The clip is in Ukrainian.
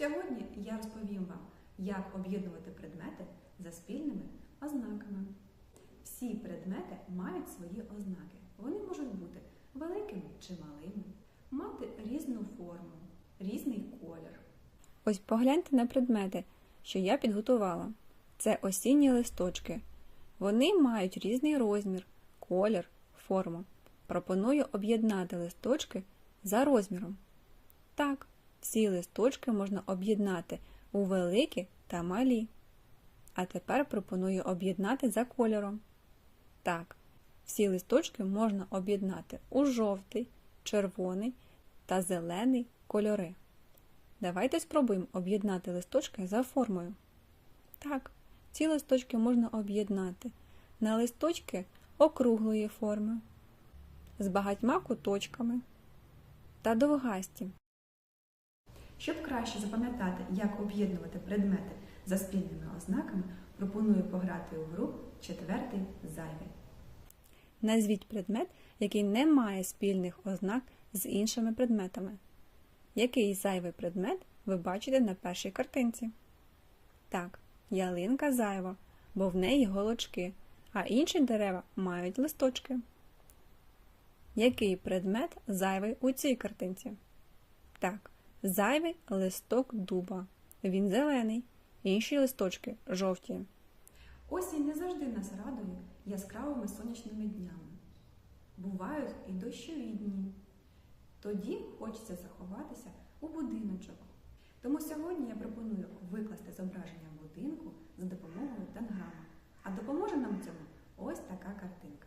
Сьогодні я розповім вам, як об'єднувати предмети за спільними ознаками. Всі предмети мають свої ознаки. Вони можуть бути великими чи малими, мати різну форму, різний колір. Ось погляньте на предмети, що я підготувала. Це осінні листочки. Вони мають різний розмір, колір, форму. Пропоную об'єднати листочки за розміром. Так, всі листочки можна об'єднати у великі та малі. А тепер пропоную об'єднати за кольором. Так, всі листочки можна об'єднати у жовтий, червоний та зелений кольори. Давайте спробуємо об'єднати листочки за формою. Так, ці листочки можна об'єднати на листочки округлої форми, з багатьма куточками та довгасті. Щоб краще запам'ятати, як об'єднувати предмети за спільними ознаками, пропоную пограти у гру четвертий зайвий. Назвіть предмет, який не має спільних ознак з іншими предметами. Який зайвий предмет ви бачите на першій картинці? Так, ялинка зайва, бо в неї голочки, а інші дерева мають листочки. Який предмет зайвий у цій картинці? Так, зайвий листок дуба. Він зелений, інші листочки жовті. Осінь не завжди нас радує яскравими сонячними днями. Бувають і дощові дні. Тоді хочеться заховатися у будиночок. Тому сьогодні я пропоную викласти зображення будинку за допомогою танграма. А допоможе нам цьому ось така картинка.